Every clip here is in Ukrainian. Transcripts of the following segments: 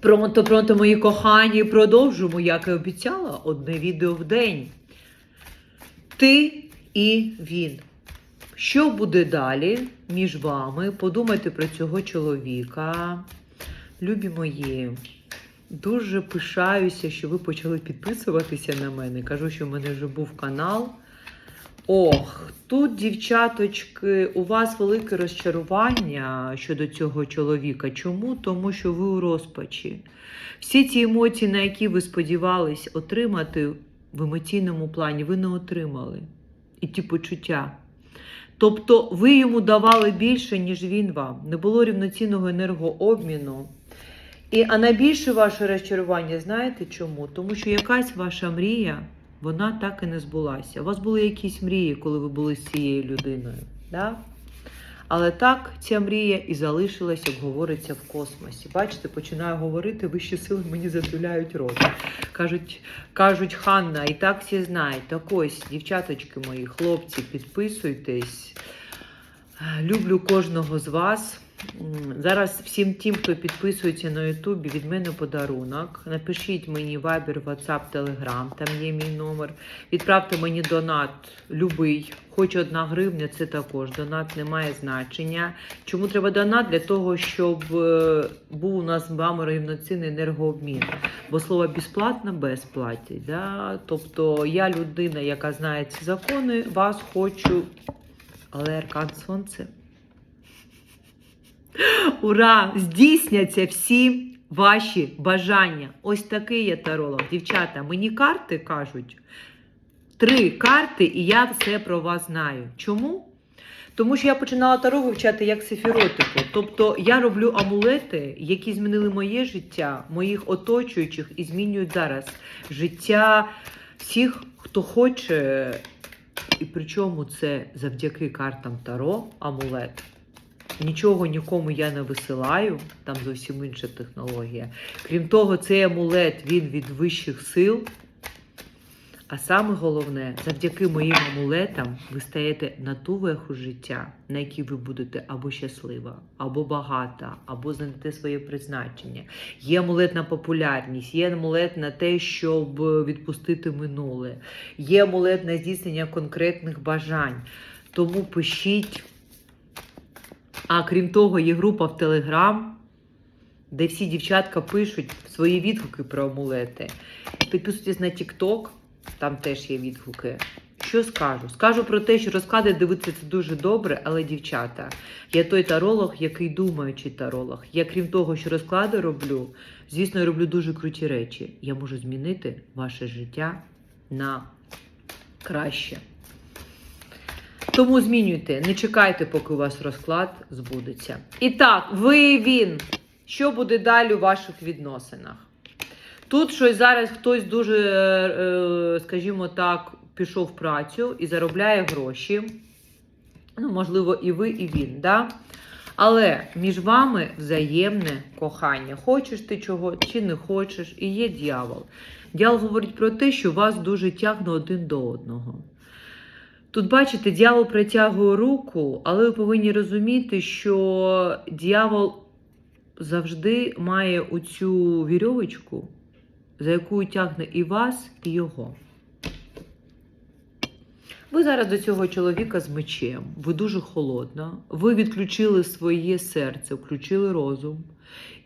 Пронто, пронто, мої кохані, продовжуємо, як і обіцяла, одне відео в день. Ти і він. Що буде далі між вами? Подумайте про цього чоловіка. Любі мої, дуже пишаюся, що ви почали підписуватися на мене. Кажу, що в мене вже був канал. Ох, тут, дівчаточки, у вас велике розчарування щодо цього чоловіка. Чому? Тому що ви у розпачі. Всі ці емоції, на які ви сподівались отримати в емоційному плані, ви не отримали. І ті почуття. Тобто ви йому давали більше, ніж він вам. Не було рівноцінного енергообміну. І, а найбільше ваше розчарування, знаєте чому? Тому що якась ваша мрія, вона так і не збулася. У вас були якісь мрії, коли ви були з цією людиною. Да? Але так ця мрія і залишилась, як говориться, в космосі. Бачите, починаю говорити, вищі сили мені затуляють рот. Кажуть, кажуть, Ханна, і так всі знають. Так ось, дівчаточки мої, хлопці, підписуйтесь. Люблю кожного з вас. Зараз всім тим, хто підписується на Ютубі, від мене подарунок. Напишіть мені Viber, WhatsApp, Telegram, там є мій номер. Відправте мені донат любий, хоч одна гривня, це також донат не має значення. Чому треба донат? Для того, щоб е, був у нас з вами рівноцінний енергообмін. Бо слово безплатно безплатять. Да? Тобто я людина, яка знає ці закони, вас хочу. Але Аркан Сонце. Ура! Здійсняться всі ваші бажання. Ось такий я таролог. Дівчата, мені карти кажуть. Три карти, і я все про вас знаю. Чому? Тому що я починала таро вивчати як сефіротику. Тобто я роблю амулети, які змінили моє життя, моїх оточуючих і змінюють зараз життя всіх, хто хоче. І причому це завдяки картам Таро амулет. Нічого нікому я не висилаю, там зовсім інша технологія. Крім того, цей амулет він від вищих сил. А саме головне, завдяки моїм амулетам ви стаєте на ту веху життя, на якій ви будете або щаслива, або багата, або знайдете своє призначення. Є амулет на популярність, є амулет на те, щоб відпустити минуле, є амулет на здійснення конкретних бажань. Тому пишіть. А крім того, є група в Телеграм, де всі дівчатка пишуть свої відгуки про амулети. Підписуйтесь на TikTok, там теж є відгуки. Що скажу? Скажу про те, що розклади дивитися це дуже добре, але дівчата, я той таролог, який думаючий таролог. Я, крім того, що розклади роблю, звісно, я роблю дуже круті речі. Я можу змінити ваше життя на краще. Тому змінюйте, не чекайте, поки у вас розклад збудеться. І так, ви і він. Що буде далі у ваших відносинах? Тут щось зараз хтось дуже, е, скажімо так, пішов в працю і заробляє гроші. Ну, можливо, і ви, і він. Да? Але між вами взаємне кохання. Хочеш ти чого чи не хочеш, і є дьявол. Дьявол говорить про те, що вас дуже тягне один до одного. Тут, бачите, дьявол притягує руку, але ви повинні розуміти, що дьявол завжди має оцю вірьовочку, за яку тягне і вас, і його. Ви зараз до цього чоловіка з мечем, ви дуже холодна, ви відключили своє серце, включили розум.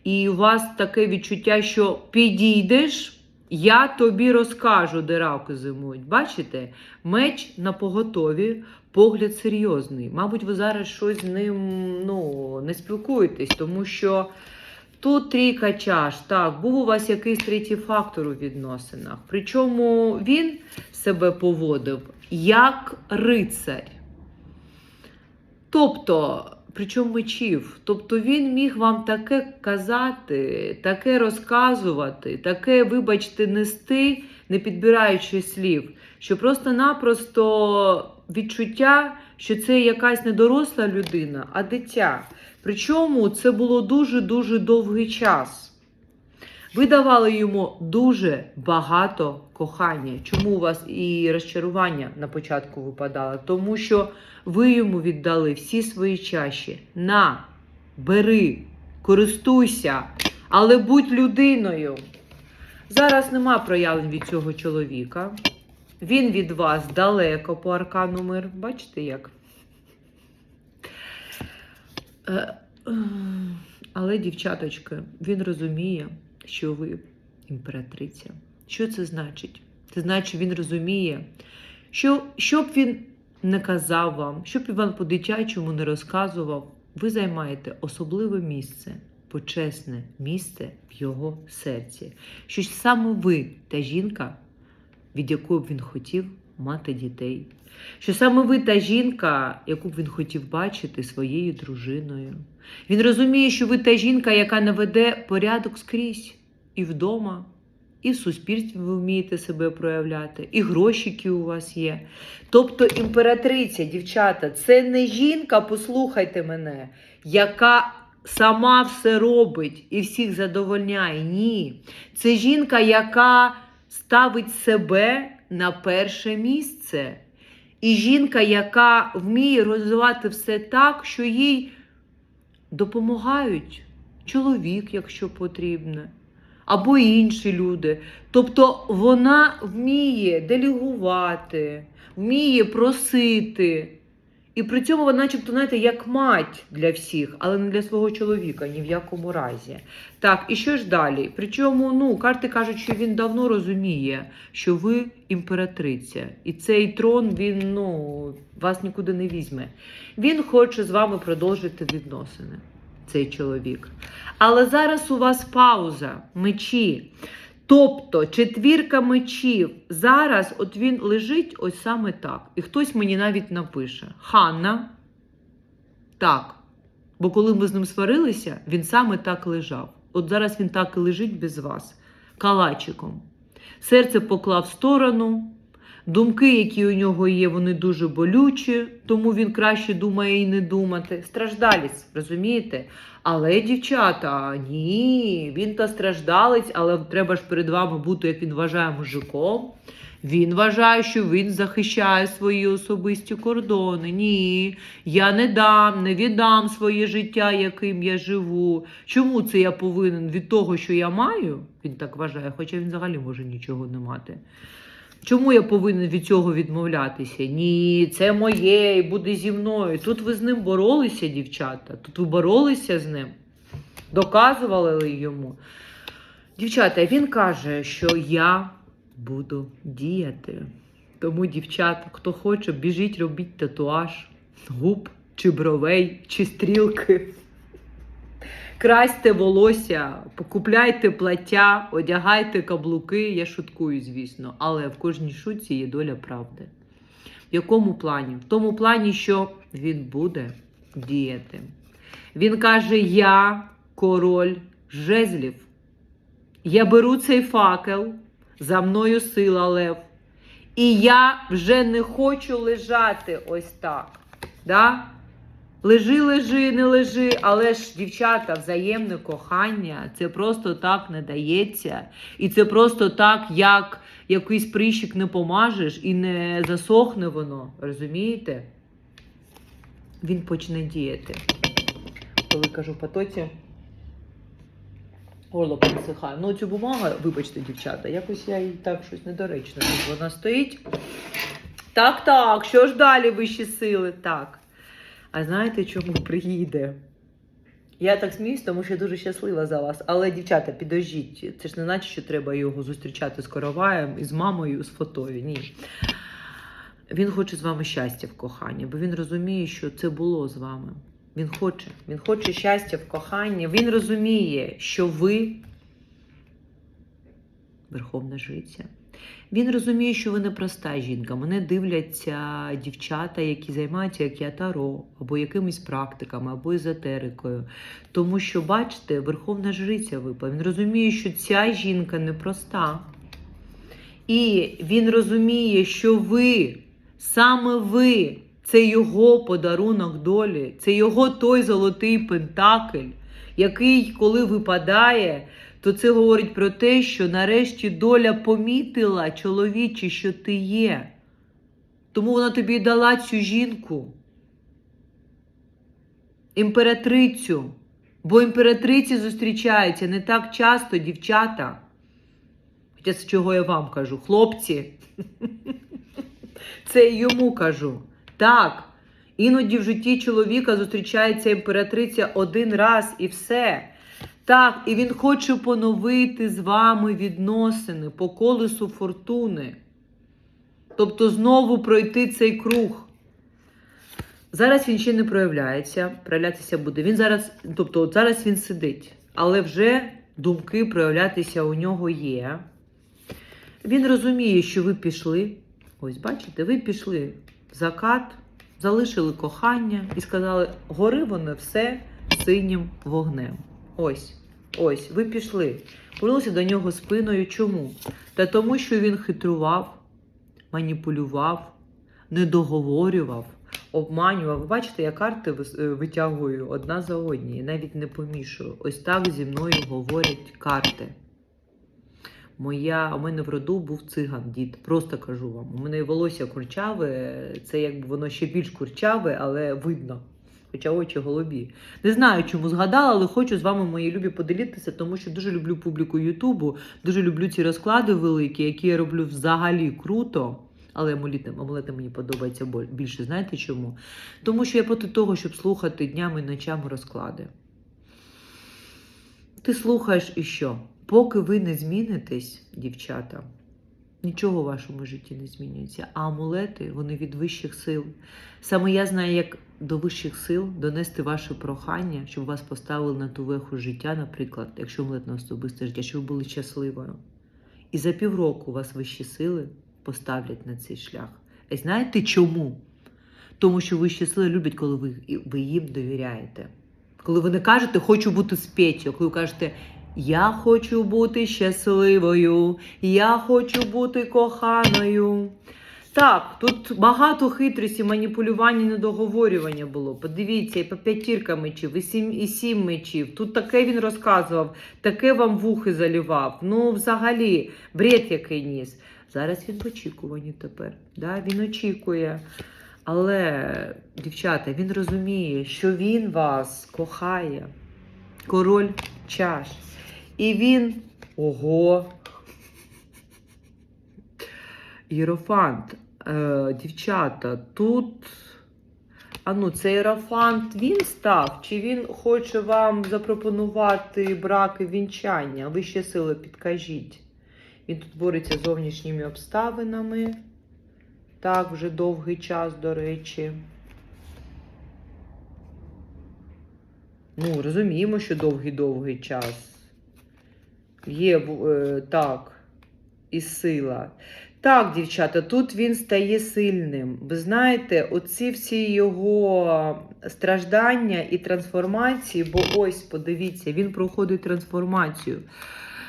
І у вас таке відчуття, що підійдеш, я тобі розкажу, де раки зимують. Бачите, меч на поготові, погляд серйозний. Мабуть, ви зараз щось з ним ну, не спілкуєтесь, тому що тут трійка чаш. Так, був у вас якийсь третій фактор у відносинах. Причому він себе поводив як рицарь. Тобто, причому мечів. Тобто він міг вам таке казати, таке розказувати, таке, вибачте, нести, не підбираючи слів, що просто-напросто відчуття, що це якась не доросла людина, а дитя. Причому це було дуже-дуже довгий час. Ви давали йому дуже багато кохання. Чому у вас і розчарування на початку випадало? Тому що ви йому віддали всі свої чаші. На, бери, користуйся. Але будь людиною. Зараз нема проявлень від цього чоловіка. Він від вас далеко по аркану мир. Бачите як? Е, е, Але, дівчаточки, він розуміє, що ви імператриця. Що це значить? Це значить, він розуміє, що що він не казав вам, що б він вам по-дитячому не розказував, ви займаєте особливе місце, почесне місце в його серці. Що саме ви та жінка, від якої б він хотів мати дітей. Що саме ви та жінка, яку б він хотів бачити своєю дружиною. Він розуміє, що ви та жінка, яка наведе порядок скрізь і вдома, і в суспільстві ви вмієте себе проявляти, і грошики у вас є. Тобто імператриця, дівчата, це не жінка, послухайте мене, яка сама все робить і всіх задовольняє. Ні. Це жінка, яка ставить себе на перше місце. І жінка, яка вміє розвивати все так, що їй допомагають чоловік, якщо потрібно, або інші люди. Тобто вона вміє делегувати, вміє просити. І при цьому вона, начебто, знаєте, як мать для всіх, але не для свого чоловіка, ні в якому разі. Так, і що ж далі? Причому, ну, карти кажуть, що він давно розуміє, що ви імператриця. І цей трон, він ну, вас нікуди не візьме. Він хоче з вами продовжити відносини, цей чоловік. Але зараз у вас пауза, мечі. Тобто четвірка мечів. Зараз от він лежить ось саме так. І хтось мені навіть напише: Ханна. Так. Бо коли ми з ним сварилися, він саме так лежав. От зараз він так і лежить без вас, калачиком. Серце поклав в сторону. Думки, які у нього є, вони дуже болючі, тому він краще думає і не думати. Страждалість, розумієте? Але, дівчата, ні, він та страждалець, але треба ж перед вами бути, як він вважає, мужиком. Він вважає, що він захищає свої особисті кордони. Ні, я не дам, не віддам своє життя, яким я живу. Чому це я повинен від того, що я маю? Він так вважає, хоча він взагалі може нічого не мати. Чому я повинен від цього відмовлятися? Ні, це моє і буде зі мною. Тут ви з ним боролися, дівчата. Тут ви боролися з ним, доказували йому. Дівчата, він каже, що я буду діяти. Тому, дівчата, хто хоче, біжіть, робіть татуаж, губ, чи бровей, чи стрілки. Красьте волосся, покупляйте плаття, одягайте каблуки. Я шуткую, звісно, але в кожній шутці є доля правди. В якому плані? В тому плані, що він буде діяти. Він каже: Я король жезлів. Я беру цей факел, за мною сила лев. І я вже не хочу лежати ось так. Да? Лежи, лежи, не лежи, але ж, дівчата, взаємне кохання, це просто так не дається. І це просто так, як якийсь прищик не помажеш і не засохне воно. Розумієте? Він почне діяти. Коли кажу в потоці, горло пересихає. Ну, цю бумагу, вибачте, дівчата, якось я їй так щось недоречно. Вона стоїть. Так, так, що ж далі вищі сили? Так. А знаєте, чому приїде? Я так сміюсь, тому що я дуже щаслива за вас. Але, дівчата, підожіть. Це ж не значить, що треба його зустрічати з короваєм і з мамою з фотою. Ні. Він хоче з вами щастя в коханні, бо він розуміє, що це було з вами. Він хоче. Він хоче щастя в коханні. Він розуміє, що ви верховна жриця. Він розуміє, що ви не проста жінка. Мене дивляться дівчата, які займаються як я таро, або якимись практиками, або езотерикою. Тому що, бачите, верховна жриця випала. Він розуміє, що ця жінка непроста. І він розуміє, що ви, саме ви, це його подарунок долі, це його той золотий пентакль, який, коли випадає, то це говорить про те, що нарешті доля помітила, чоловіче, що ти є. Тому вона тобі дала цю жінку, імператрицю, Бо імператриці зустрічаються не так часто, дівчата. Хоча з чого я вам кажу, хлопці. Це йому кажу. Так, іноді в житті чоловіка зустрічається імператриця один раз і все. Так, і він хоче поновити з вами відносини по колесу фортуни. Тобто знову пройти цей круг. Зараз він ще не проявляється, проявлятися буде. Він зараз, тобто, от зараз він сидить, але вже думки проявлятися у нього є. Він розуміє, що ви пішли. Ось, бачите, ви пішли в закат, залишили кохання і сказали: гори воно все синім вогнем. Ось, ось, ви пішли. Повернулися до нього спиною. Чому? Та тому, що він хитрував, маніпулював, недоговорював, обманював. Ви бачите, я карти е, витягую одна за одні і навіть не помішую. Ось так зі мною говорять карти. Моя, у мене в роду був циган, дід. Просто кажу вам. У мене волосся курчаве, це якби воно ще більш курчаве, але видно. Хоча очі голубі. Не знаю, чому згадала, але хочу з вами, мої любі, поділитися, тому що дуже люблю публіку Ютубу, дуже люблю ці розклади великі, які я роблю взагалі круто. Але амулети, амулети мені подобаються більше. Знаєте чому? Тому що я проти того, щоб слухати днями і ночами розклади. Ти слухаєш і що? Поки ви не змінитесь, дівчата, нічого в вашому житті не змінюється. А амулети вони від вищих сил. Саме я знаю, як до вищих сил донести ваше прохання, щоб вас поставили на ту веху життя, наприклад, якщо амулет на особисте життя, щоб ви були щасливою. І за півроку вас вищі сили поставлять на цей шлях. І знаєте чому? Тому що вищі сили люблять, коли ви, ви їм довіряєте. Коли ви не кажете хочу бути з Петю, коли ви кажете Я хочу бути щасливою, я хочу бути коханою. Так, тут багато хитрості, маніпулювання, недоговорювання було. Подивіться, і по п'ятірка мечів, і сім, і сім мечів. Тут таке він розказував, таке вам вухи залівав. Ну, взагалі, бред який ніс. Зараз він в очікуванні тепер. Да? Він очікує. Але, дівчата, він розуміє, що він вас кохає. Король чаш. І він. Ого. Єрофант. Е, дівчата, тут. А ну, цей Єрофант він став? Чи він хоче вам запропонувати брак і вінчання? Ви ще сили підкажіть. Він тут бореться з зовнішніми обставинами. Так, вже довгий час, до речі. Ну, розуміємо, що довгий-довгий час. Є е, так, і сила. Так, дівчата, тут він стає сильним. Ви знаєте, оці всі його страждання і трансформації, бо ось, подивіться, він проходить трансформацію.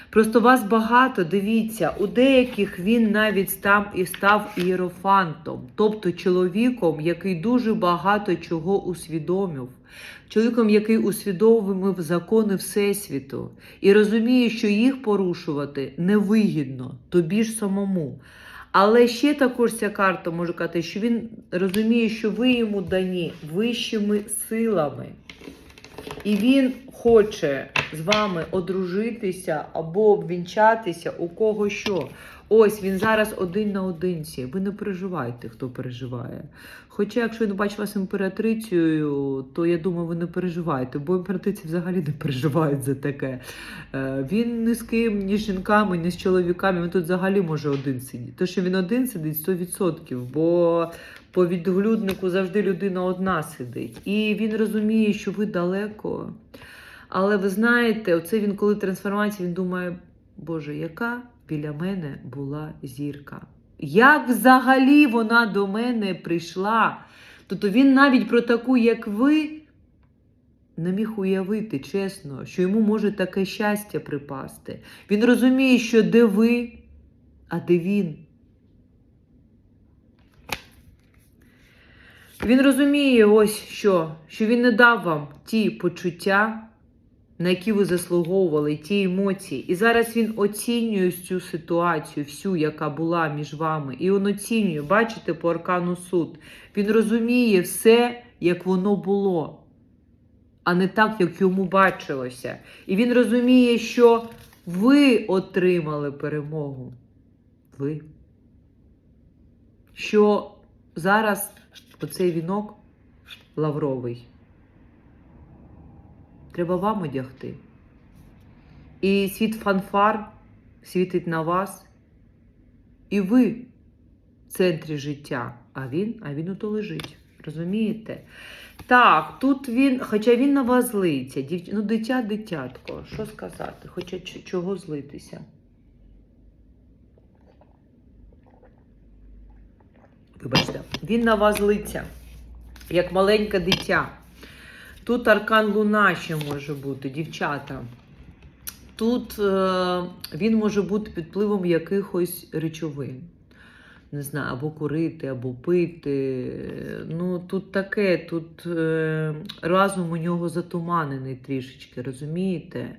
Просто вас багато, дивіться, у деяких він навіть став і став ієрофантом, тобто чоловіком, який дуже багато чого усвідомив, чоловіком, який усвідомив закони Всесвіту, і розуміє, що їх порушувати невигідно, тобі ж самому. Але ще також ця карта може казати, що він розуміє, що ви йому дані вищими силами. І він хоче з вами одружитися або обвінчатися у кого що. Ось він зараз один на одинці. Ви не переживайте, хто переживає. Хоча, якщо він бачить вас імператрицею, то я думаю, ви не переживаєте, бо імператриці взагалі не переживають за таке. Е, Він ні з ким, ні з жінками, ні з чоловіками. Він тут взагалі може один сидіти. То, що він один сидить 100%, бо по відглюднику завжди людина одна сидить. І він розуміє, що ви далеко. Але ви знаєте, оце він, коли трансформація, він думає, Боже, яка біля мене була зірка? Як взагалі вона до мене прийшла? Тобто він навіть про таку, як ви, не міг уявити, чесно, що йому може таке щастя припасти. Він розуміє, що де ви, а де він. Він розуміє ось що, що він не дав вам ті почуття, на які ви заслуговували, ті емоції. І зараз він оцінює цю ситуацію, всю, яка була між вами. І він оцінює, бачите, по аркану суд. Він розуміє все, як воно було. а не так, як йому бачилося. І він розуміє, що ви отримали перемогу. Ви. Що зараз оцей вінок лавровий. Треба вам одягти. І світ фанфар світить на вас. І ви в центрі життя. А він, а він ото лежить. Розумієте? Так, тут він, хоча він на вас злиться. Дів... Ну, дитя, дитятко, що сказати? Хоча чого злитися? Вибачте, він на вас злиться, як маленьке дитя. Тут аркан Луна ще може бути, дівчата. Тут е, він може бути під впливом якихось речовин. Не знаю, або курити, або пити. Ну, тут таке, тут е, разум у нього затуманений трішечки, розумієте?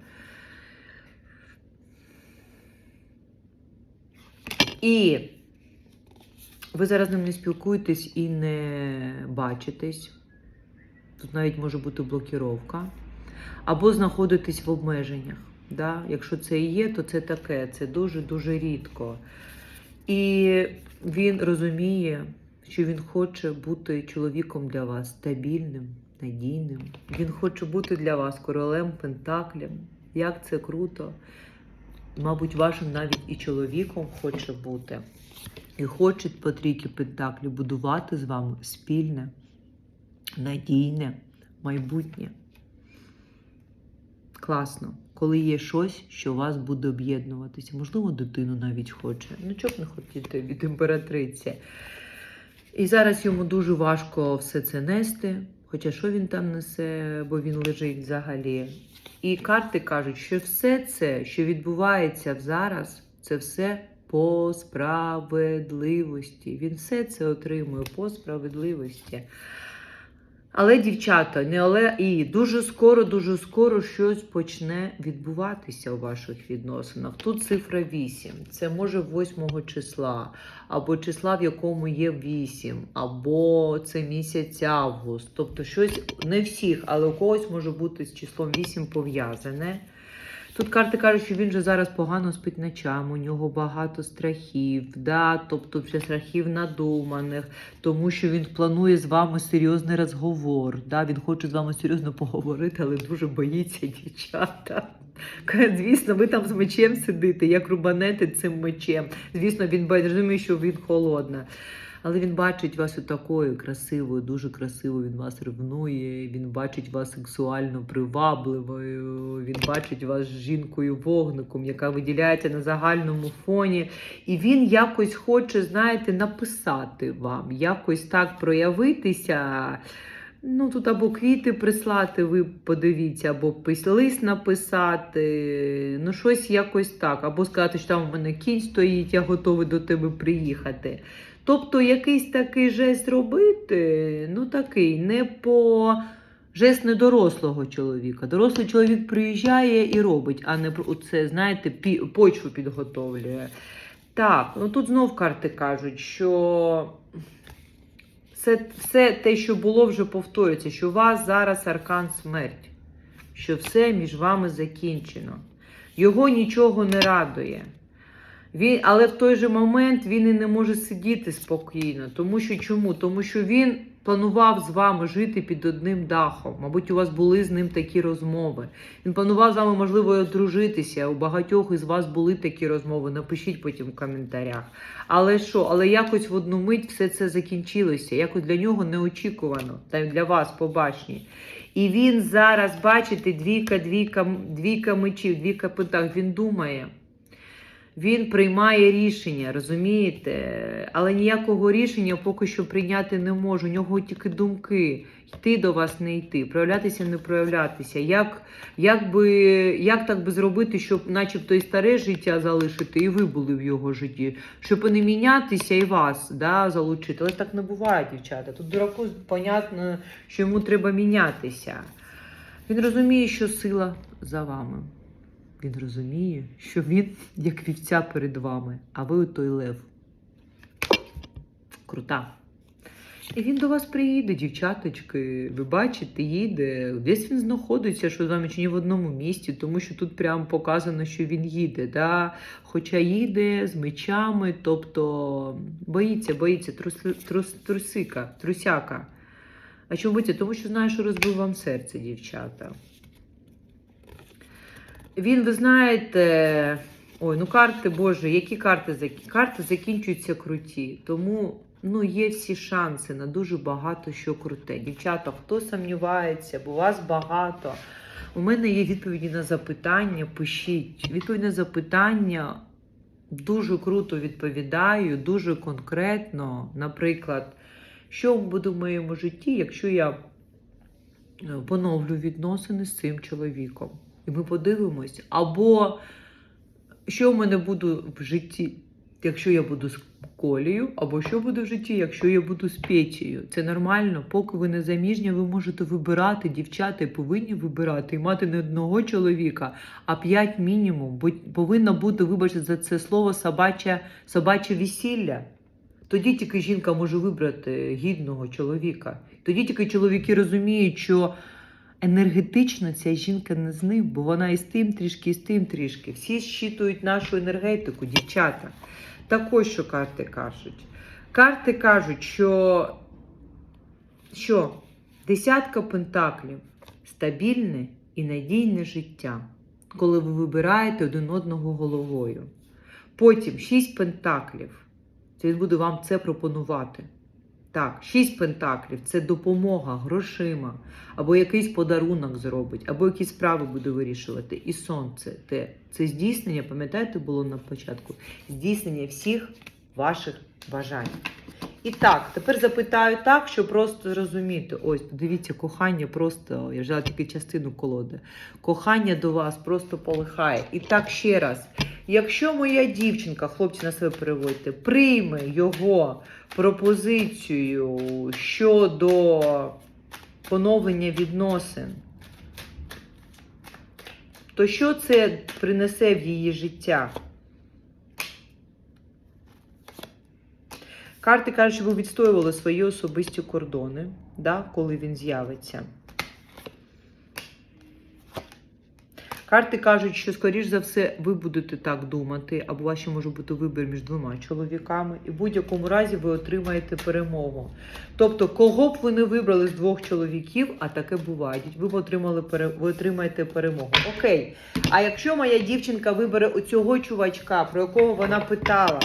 І ви зараз ним не спілкуєтесь і не бачитесь. Тут навіть може бути блокіровка. Або знаходитесь в обмеженнях. Да? Якщо це і є, то це таке, це дуже-дуже рідко. І він розуміє, що він хоче бути чоловіком для вас стабільним, надійним. Він хоче бути для вас королем Пентаклем. Як це круто! Мабуть, вашим навіть і чоловіком хоче бути. І хоче по трійки Пентаклів будувати з вами спільне, надійне майбутнє. Класно, коли є щось, що вас буде об'єднуватися. Можливо, дитину навіть хоче. Ну, чого б не хотіти від імператриці. І зараз йому дуже важко все це нести. Хоча що він там несе, бо він лежить взагалі. І карти кажуть, що все це, що відбувається зараз, це все по справедливості. Він все це отримує по справедливості. Але, дівчата, не але і дуже скоро, дуже скоро щось почне відбуватися у ваших відносинах. Тут цифра 8. Це може 8 числа, або числа, в якому є 8, або це місяць август. Тобто щось не всіх, але у когось може бути з числом 8 пов'язане. Тут карти кажуть, що він же зараз погано спить ночами, у нього багато страхів, да? тобто вже страхів надуманих, тому що він планує з вами серйозний розговор. Да? Він хоче з вами серйозно поговорити, але дуже боїться дівчата. Звісно, ви там з мечем сидите, як рубанете цим мечем. Звісно, він розуміє, що він холодна. Але він бачить вас такою красивою, дуже красивою. Він вас ревнує, він бачить вас сексуально привабливою, він бачить вас жінкою вогником, яка виділяється на загальному фоні. І він якось хоче, знаєте, написати вам, якось так проявитися. Ну, тут або квіти прислати, ви подивіться, або лист написати, ну щось якось так. Або сказати, що там у мене кінь стоїть, я готовий до тебе приїхати. Тобто якийсь такий жест робити, ну такий, не по жест не дорослого чоловіка. Дорослий чоловік приїжджає і робить, а не про це, знаєте, почву підготовлює. Так, ну тут знов карти кажуть, що все, все те, що було, вже повторюється, що у вас зараз аркан смерть, що все між вами закінчено. Його нічого не радує. Він, але в той же момент він і не може сидіти спокійно. Тому що чому? Тому що він планував з вами жити під одним дахом. Мабуть, у вас були з ним такі розмови. Він планував з вами, можливо, одружитися. У багатьох із вас були такі розмови. Напишіть потім в коментарях. Але що? Але якось в одну мить все це закінчилося. Якось для нього неочікувано, та й для вас побачні. І він зараз, бачите, двійка, двійка, двійка мечів, двійка пентаклів, Він думає. Він приймає рішення, розумієте? Але ніякого рішення поки що прийняти не може. У нього тільки думки. Йти до вас не йти, проявлятися, не проявлятися. Як, як, би, як так би зробити, щоб начебто і старе життя залишити, і ви були в його житті, щоб не мінятися і вас да, залучити. Але так не буває, дівчата. Тут дураку понятно, що йому треба мінятися. Він розуміє, що сила за вами. Він розуміє, що він як вівця перед вами, а ви той лев. Крута. І він до вас приїде, дівчаточки. Ви бачите, їде. Десь він знаходиться, що з вами чи не в одному місті, тому що тут прямо показано, що він їде. Да? Хоча їде з мечами, тобто боїться, боїться, трус, трус, трусика, трусяка. А чому боїться? Тому що знає, що розбив вам серце, дівчата. Він, ви знаєте, ой, ну карти, Боже, які карти зак- Карти закінчуються круті. Тому ну, є всі шанси на дуже багато що круте. Дівчата, хто сумнівається, бо вас багато. У мене є відповіді на запитання. Пишіть. Відповідь на запитання дуже круто відповідаю, дуже конкретно. Наприклад, що буде в моєму житті, якщо я е, поновлю відносини з цим чоловіком? І ми подивимось. Або що в мене буде в житті, якщо я буду з колією, або що буде в житті, якщо я буду з печею. Це нормально, поки ви не заміжня, ви можете вибирати, дівчата повинні вибирати і мати не одного чоловіка, а п'ять мінімум. Бо повинно бути, вибачте за це слово, собаче, собаче весілля. Тоді тільки жінка може вибрати гідного чоловіка. Тоді тільки чоловіки розуміють, що енергетично ця жінка не з ним, бо вона і з тим трішки, і з тим трішки. Всі щитують нашу енергетику, дівчата. Так ось що карти кажуть. Карти кажуть, що, що десятка пентаклів стабільне і надійне життя, коли ви вибираєте один одного головою. Потім шість пентаклів. Це він буде вам це пропонувати. Так, шість пентаклів це допомога грошима, або якийсь подарунок зробить, або якісь справи буде вирішувати. І сонце те, це здійснення, пам'ятаєте, було на початку? Здійснення всіх ваших бажань. І так, тепер запитаю так, щоб просто зрозуміти. Ось, дивіться, кохання просто, я взяла тільки частину колоди. Кохання до вас просто полихає. І так ще раз. Якщо моя дівчинка, хлопці на себе переводьте, прийме його пропозицію щодо поновлення відносин, то що це принесе в її життя? Карти кажуть, що ви відстоювали свої особисті кордони, да, коли він з'явиться. Карти кажуть, що, скоріш за все, ви будете так думати, або у вас ще може бути вибір між двома чоловіками, і в будь-якому разі ви отримаєте перемогу. Тобто, кого б ви не вибрали з двох чоловіків, а таке буває, ви б отримали ви отримаєте перемогу. Окей. А якщо моя дівчинка вибере оцього чувачка, про якого вона питала,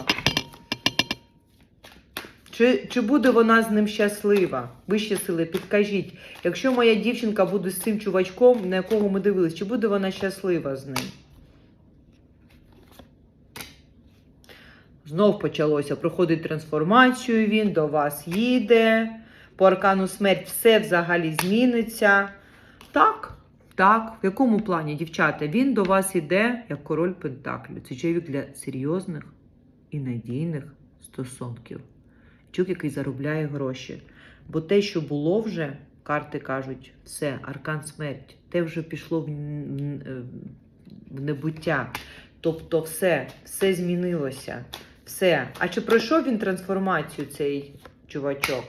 чи, чи буде вона з ним щаслива? Вищі сили, підкажіть. Якщо моя дівчинка буде з цим чувачком, на якого ми дивились, чи буде вона щаслива з ним? Знов почалося. Проходить трансформацію, він до вас їде. По аркану смерть все взагалі зміниться. Так, так. В якому плані, дівчата? Він до вас іде як король Пентаклів. Це чоловік для серйозних і надійних стосунків. Чоловік, який заробляє гроші. Бо те, що було вже, карти кажуть, все, аркан смерть, те вже пішло в, е, в небуття. Тобто все, все змінилося. Все. А чи пройшов він трансформацію, цей чувачок?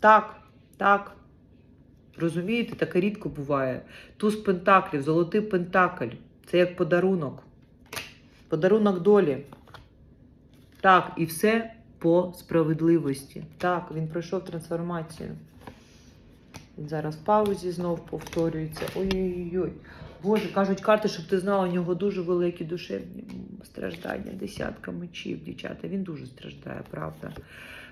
Так, так. Розумієте, таке рідко буває. Туз пентаклів, золотий пентакль. Це як подарунок. Подарунок долі. Так, і все по справедливості. Так, він пройшов трансформацію. Він зараз в паузі знов повторюється. Ой-ой-ой. Боже, кажуть карти, щоб ти знала, у нього дуже великі душевні страждання, десятка мечів, дівчата. Він дуже страждає, правда.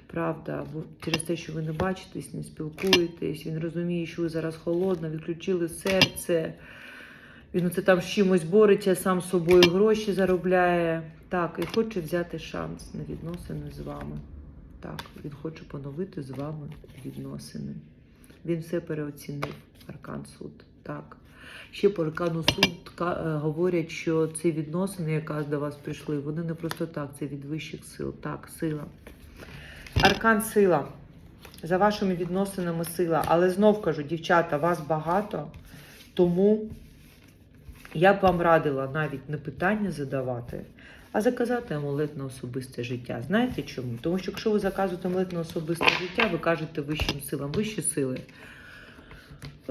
Правда, бо через те, що ви не бачитесь, не спілкуєтесь, він розуміє, що ви зараз холодна, відключили серце. Він оце там з чимось бореться, сам з собою гроші заробляє. Так, і хоче взяти шанс на відносини з вами. Так, він хоче поновити з вами відносини. Він все переоцінив, Аркан суд. Так. Ще по Аркану суд е, говорять, що ці відносини, яка до вас прийшли, вони не просто так, це від вищих сил. Так, сила. Аркан сила. За вашими відносинами сила. Але знов кажу, дівчата, вас багато, тому я б вам радила навіть не питання задавати, а заказати амулет на особисте життя. Знаєте чому? Тому що якщо ви заказуєте амулет на особисте життя, ви кажете вищим силам, вищі сили.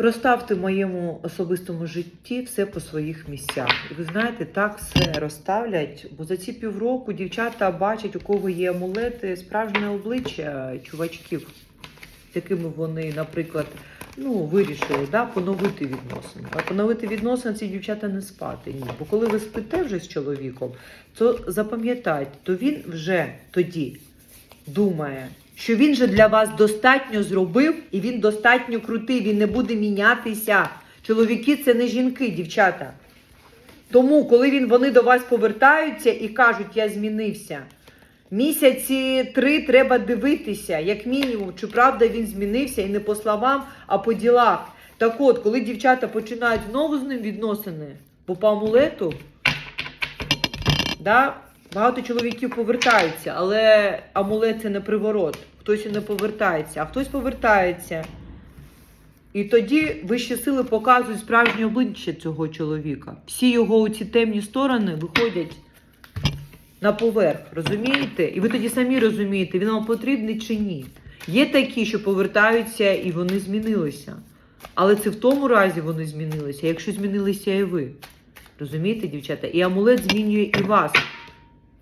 Розставте в моєму особистому житті все по своїх місцях. І ви знаєте, так все розставлять, бо за ці півроку дівчата бачать, у кого є амулети, справжнє обличчя чувачків, якими вони, наприклад, ну, вирішили да, поновити відносини. А поновити відносини ці дівчата не спати. Ні. Бо коли ви спите вже з чоловіком, то запам'ятайте, то він вже тоді думає, що він же для вас достатньо зробив і він достатньо крутий, він не буде мінятися. Чоловіки це не жінки, дівчата. Тому, коли він, вони до вас повертаються і кажуть, я змінився. Місяці три треба дивитися, як мінімум, чи правда він змінився і не по словам, а по ділах. Так от, коли дівчата починають знову з ним відносини, по амулету, да, багато чоловіків повертаються, але амулет це не приворот. Хтось і не повертається, а хтось повертається. І тоді вищі сили показують справжнє обличчя цього чоловіка. Всі його оці темні сторони виходять на поверх, розумієте? І ви тоді самі розумієте, він вам потрібний чи ні. Є такі, що повертаються і вони змінилися. Але це в тому разі вони змінилися, якщо змінилися і ви. Розумієте, дівчата? І амулет змінює і вас.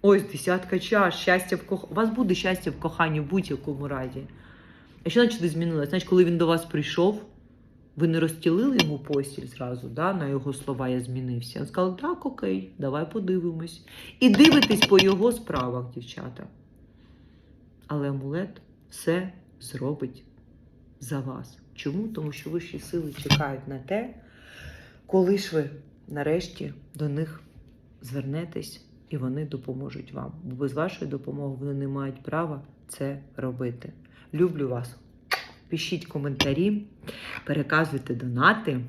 Ось десятка чаш, щастя в кох... У вас буде щастя в коханні в будь-якому разі. А що значить змінилося? Значить, коли він до вас прийшов, ви не розстілили йому постіль зразу, да, на його слова я змінився. Він сказав, так, окей, давай подивимось. І дивитесь по його справах, дівчата. Але амулет все зробить за вас. Чому? Тому що вищі сили чекають на те, коли ж ви нарешті до них звернетесь і вони допоможуть вам. Бо без вашої допомоги вони не мають права це робити. Люблю вас. Пишіть коментарі, переказуйте донати.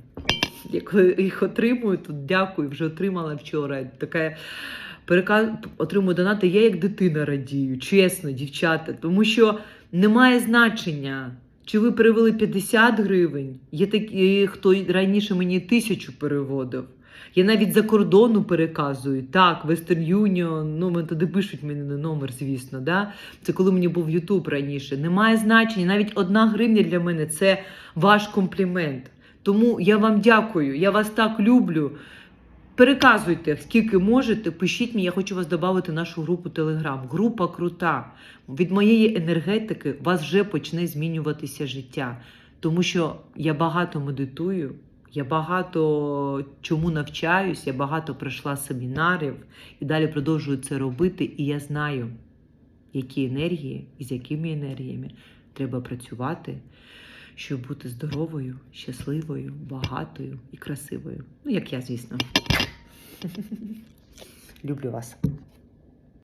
Як ви їх отримую, тут дякую, вже отримала вчора. Така переказ... отримую донати. Я як дитина радію, чесно, дівчата, тому що немає значення. Чи ви перевели 50 гривень? Є такі, хто раніше мені тисячу переводив. Я навіть за кордону переказую. Так, Western Union, ну ми туди пишуть мені на номер, звісно. Да? Це коли мені був Ютуб раніше. Немає значення. Навіть одна гривня для мене це ваш комплімент. Тому я вам дякую, я вас так люблю. Переказуйте, скільки можете, пишіть мені, я хочу вас додати в нашу групу Телеграм. Група крута. Від моєї енергетики вас вже почне змінюватися життя. Тому що я багато медитую, я багато чому навчаюсь, я багато пройшла семінарів і далі продовжую це робити. І я знаю, які енергії і з якими енергіями треба працювати, щоб бути здоровою, щасливою, багатою і красивою. Ну, як я, звісно. Люблю вас.